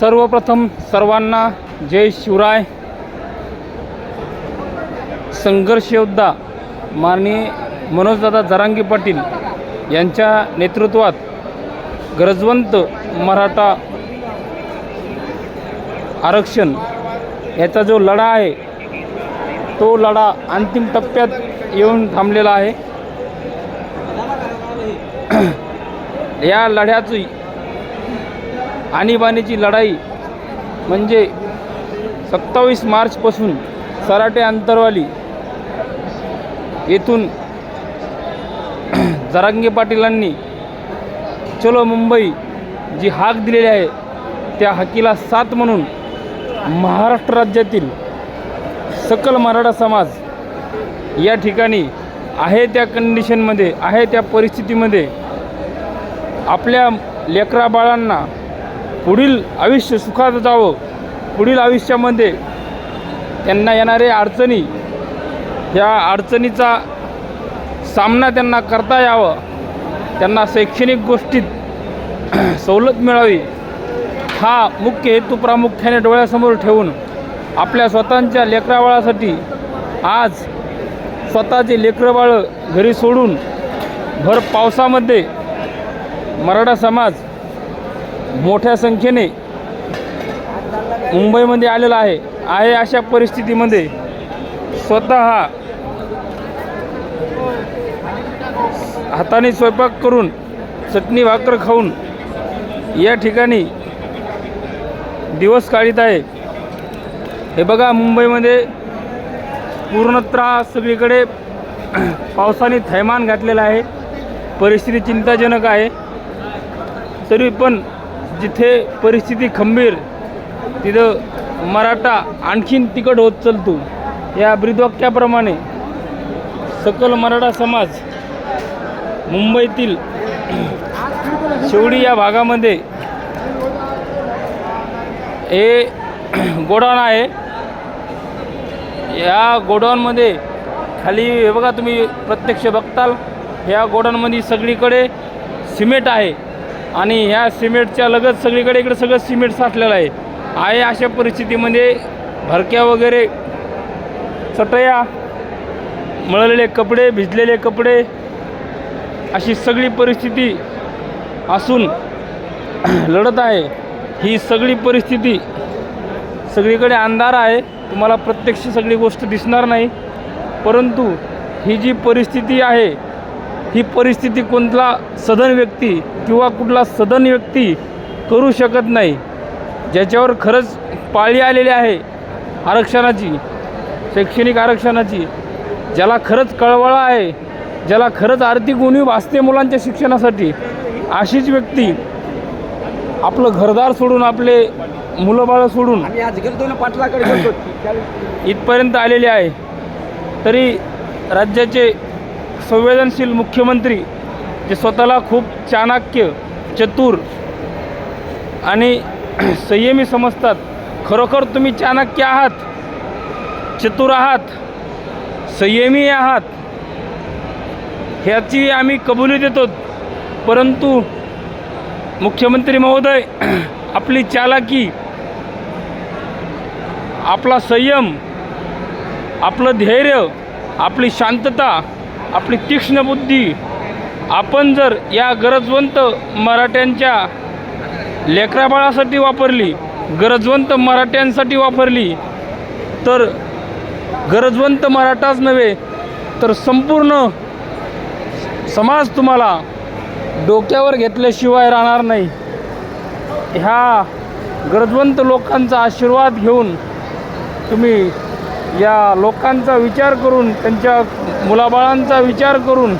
सर्वप्रथम सर्वांना जय शिवराय. संघर्ष योद्धा माननीय मनोजदादा जरांगी पाटील यांच्या नेतृत्वात गरजवंत मराठा आरक्षण याचा जो लढा आहे तो लढा अंतिम टप्प्यात येऊन थांबलेला आहे. या लढ्याची आणीबाणीची लढाई म्हणजे सत्तावीस मार्चपासून सराटे अंतरवाली येथून जरांगे पाटीलांनी चलो मुंबई जी हाक दिलेली आहे त्या हाकीला साथ म्हणून महाराष्ट्र राज्यातील सकल मराठा समाज या ठिकाणी आहे त्या कंडिशनमध्ये आहे त्या परिस्थितीमध्ये आपल्या लेकरा बाळांना पुढील आयुष्य सुखात जावं. पुढील आयुष्यामध्ये त्यांना येणारे अडचणी ह्या अडचणीचा सामना त्यांना करता यावं. त्यांना शैक्षणिक गोष्टीत सवलत मिळावी. हा मुख्य हेतू प्रामुख्याने डोळ्यासमोर ठेवून आपल्या स्वतःच्या लेकराबाळासाठी आज स्वतःचे लेकरबाळं घरी सोडून भर पावसामध्ये मराठा समाज मोठ्या संख्येने मुंबईमध्ये आलेला आहे. आहे अशा परिस्थितीमध्ये स्वतः हाताने स्वयंपाक करून चटणी भाकर खाऊन या ठिकाणी दिवस काढीत आहे. हे बघा मुंबईमध्ये पूर्णतः सगळीकडे पावसाने थैमान घातलेलं आहे. परिस्थिती चिंताजनक आहे. तरी पण जिथे परिस्थिती खंबीर तिथं मराठा आणखीन तिकट होत चालतो. या ब्रीदवाक्याप्रमाणे सकल मराठा समाज मुंबईतील शेवडी या भागामध्ये हे गोडाऊन आहे. या गोडाऊनमध्ये खाली हे बघा तुम्ही प्रत्यक्ष बघताल ह्या गोडाऊनमध्ये सगळीकडे सिमेंट आहे. आणि ह्या सिमेंटच्या लगत सगळीकडे इकडे सगळं सिमेंट साठलेलं आहे. आहे अशा परिस्थितीमध्ये भरक्या वगैरे चटया मळलेले कपडे भिजलेले कपडे अशी सगळी परिस्थिती असून लढत आहे. ही सगळी परिस्थिती सगळीकडे अंधार आहे. तुम्हाला प्रत्यक्ष सगळी गोष्ट दिसणार नाही. परंतु ही जी परिस्थिती आहे ही परिस्थिती कोणता सदन व्यक्ती किंवा कुठला सदन व्यक्ती करू शकत नाही. ज्याच्यावर खरंच पाळी आलेली आहे आरक्षणाची शैक्षणिक आरक्षणाची ज्याला खरंच कळवळा आहे ज्याला खरंच आर्थिक उणीव भासते मुलांच्या शिक्षणासाठी अशीच व्यक्ती आपलं घरदार सोडून आपले मुलं बाळं सोडून इथपर्यंत आलेले आहे. तरी राज्याचे संवेदनशील मुख्यमंत्री जे स्वतःला खूप चाणाक्य चतुर आणि संयमी समजतात खरोखर तुम्ही चाणक्य आहात चतुर आहात संयमी आहात ह्याची आम्ही कबुली देतो. परंतु मुख्यमंत्री महोदय आपली चालाकी आपला संयम आपलं धैर्य आपली शांतता आपली तीक्ष्ण बुद्धी आपण जर या गरजवंत मराठ्यांच्या लेकराबाळासाठी वापरली गरजवंत मराठ्यांसाठी वापरली तर गरजवंत मराठाच नव्हे तर संपूर्ण समाज तुम्हाला डोक्यावर घेतल्याशिवाय राहणार नाही. ह्या गरजवंत लोकांचा आशीर्वाद घेऊन तुम्ही या लोकांचा विचार करून त्यांच्या मुलाबाळांचा विचार करून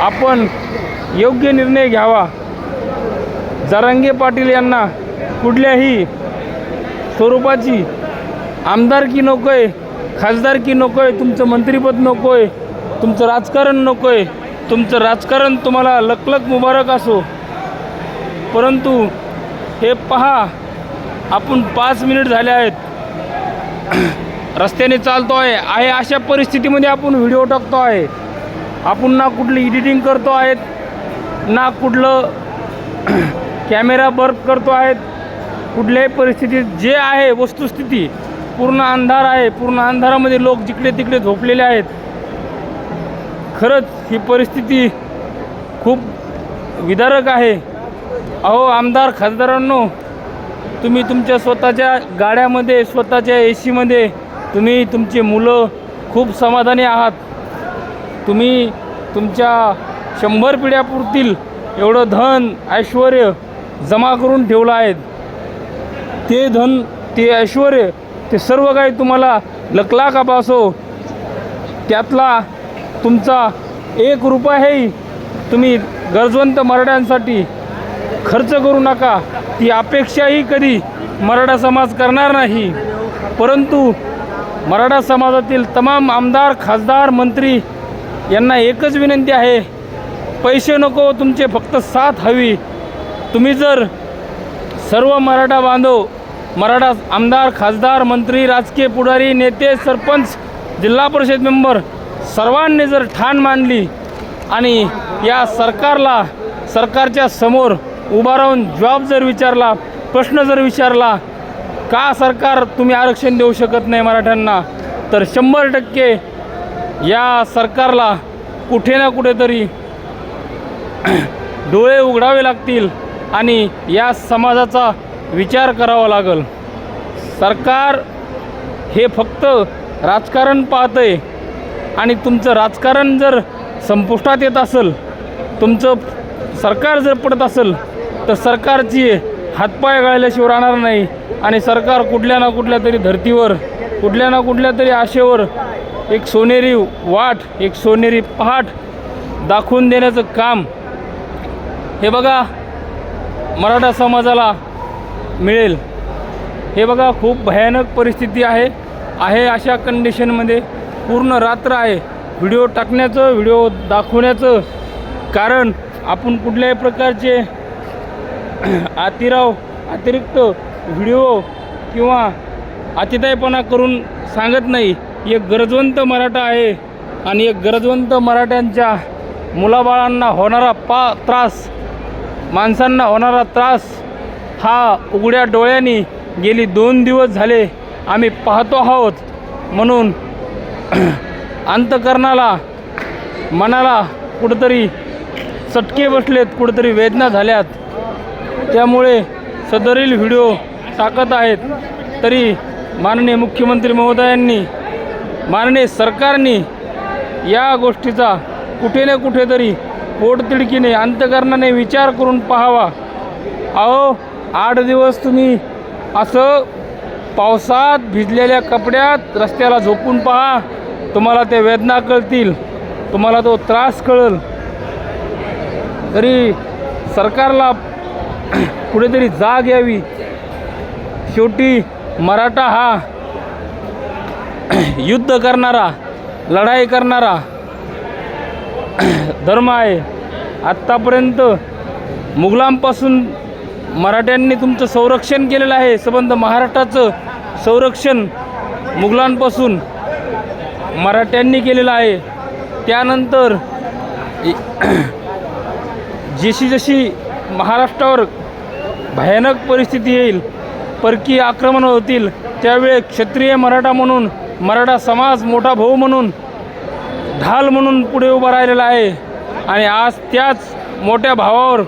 आपण योग्य निर्णय घ्यावा. जरांगे पाटील यांना कुठल्याही स्वरूपाची आमदारकी नको आहे खासदारकी नको आहे तुमचं मंत्रिपद नको आहे तुमचं राजकारण नको आहे तुमचं राजकारण तुम्हाला लकलक मुबारक असो. परंतु हे पहा आपण पाच मिनिट झाले आहेत. रस्त्याने चालतो आहे आहे अशा परिस्थितीमध्ये आपण व्हिडिओ टाकतो आहे आपण ना कुठली एडिटिंग करतो आहेत ना कुठलं कॅमेरा वर्क करतो आहेत. कुठल्याही परिस्थितीत जे आहे वस्तुस्थिती पूर्ण अंधार आहे पूर्ण अंधारामध्ये लोक जिकडे तिकडे झोपलेले आहेत. खरंच ही परिस्थिती खूप विदारक आहे. अहो आमदार खासदारांनो तुम्ही तुमच्या स्वतःच्या गाड्यामध्ये स्वतःच्या ए सीमध्ये तुम्ही तुमची मुलं खूप समाधानी आहात. तुम्ही तुमच्या शंभर पिढ्यापुरतील एवढं धन ऐश्वर जमा करून ठेवलं आहे ते धन ते ऐश्वर ते सर्व काही तुम्हाला लकला का पासो त्यातला तुमचा एक रुपयाही तुम्ही गरजवंत मराठ्यांसाठी खर्च करू नका. ती अपेक्षाही कधी मराठा समाज करणार नाही. परंतु मराठा समाजातील तमाम आमदार खासदार मंत्री यांना एकच विनंती आहे पैसे नको तुमचे फक्त साथ हवी. तुम्ही जर सर्व मराठा बांधव मराठा आमदार खासदार मंत्री राजकीय पुढारी नेते सरपंच जिल्हा परिषद मेंबर सर्वांनी जर ठाण मांडली आणि या सरकारला सरकारच्या समोर उभा राहून जॉब जर विचारला प्रश्न जर विचारला का सरकार तुम्ही आरक्षण देऊ शकत नाही मराठ्यांना? तर शंभर टक्के या सरकारला कुठे ना कुठेतरी डोळे उघडावे लागतील आणि या समाजाचा विचार करावा लागेल. सरकार हे फक्त राजकारण पाहतंय आणि तुमचं राजकारण जर संपुष्टात येत असेल तुमचं सरकार जर पडत असेल तर सरकारची हातपाय गळल्याशिवाय राहणार नाही. आणि सरकार कुठल्या ना कुठल्या तरी धर्तीवर कुठल्या ना कुठल्या तरी आशेवर एक सोनेरी वाट एक सोनेरी पहाट दाखवून देण्याचं काम हे बघा मराठा समाजाला मिळेल. हे बघा खूप भयानक परिस्थिती आहे. आहे अशा कंडिशनमध्ये पूर्ण रात्र आहे. व्हिडिओ टाकण्याचं व्हिडिओ दाखवण्याचं कारण आपण कुठल्याही प्रकारचे अतिराव अतिरिक्त व्हिडिओ किंवा अतितायपणा करून सांगत नाही. एक गरजवंत मराठा आहे आणि एक गरजवंत मराठ्यांच्या मुलाबाळांना होणारा पा त्रास माणसांना होणारा त्रास हा उघड्या डोळ्यांनी गेली दोन दिवस झाले आम्ही पाहतो आहोत. म्हणून अंतकरणाला मनाला कुठंतरी चटके बसलेत कुठंतरी वेदना झाल्यात. त्यामुळे सदरील व्हिडिओ टाकत आहेत. तरी माननीय मुख्यमंत्री महोदयांनी माननीय सरकारने या गोष्टीचा कुठे ना कुठेतरी पोटतिडकीने अंतकरणाने विचार करून पाहावा. अहो आठ दिवस तुम्ही असं पावसात भिजलेल्या कपड्यात रस्त्याला झोपून पहा. तुम्हाला ते वेदना कळतील. तुम्हाला तो त्रास कळल. तरी सरकारला कुठेतरी जाग यावी. शेवटी मराठा हा युद्ध करणारा लढाई करणारा धर्म आहे. आत्तापर्यंत मुघलांपासून मराठ्यांनी तुमचं संरक्षण केलेलं आहे. संबंध महाराष्ट्राचं संरक्षण मुघलांपासून मराठ्यांनी केलेलं आहे. त्यानंतर जशी जशी महाराष्ट्रावर भयानक परिस्थिती येईल. परकीय आक्रमण होतील. त्यावेळी क्षत्रिय मराठा म्हणून मराठा समाज मोठा भाऊ म्हणून ढाल म्हणून पुढे उभा राहिलेला आहे. आणि आज त्याच मोठ्या भावावर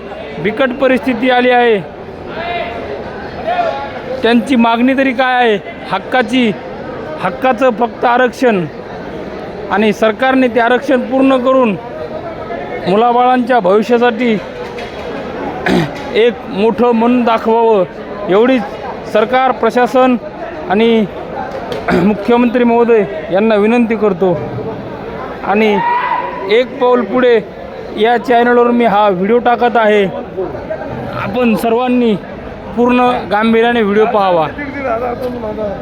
बिकट परिस्थिती आली आहे. त्यांची मागणी तरी काय आहे? हक्काची हक्काचं फक्त आरक्षण. आणि सरकारने ते आरक्षण पूर्ण करून मुलाबाळांच्या भविष्यासाठी एक मोठं मन दाखवावं एवढीच सरकार प्रशासन आणि मुख्यमंत्री महोदय यांना विनंती करतो. आणि एक पाऊल पुढे या चॅनलवर मी हा व्हिडिओ टाकत आहे. आपण सर्वांनी पूर्ण गांभीर्याने व्हिडिओ पाहावा.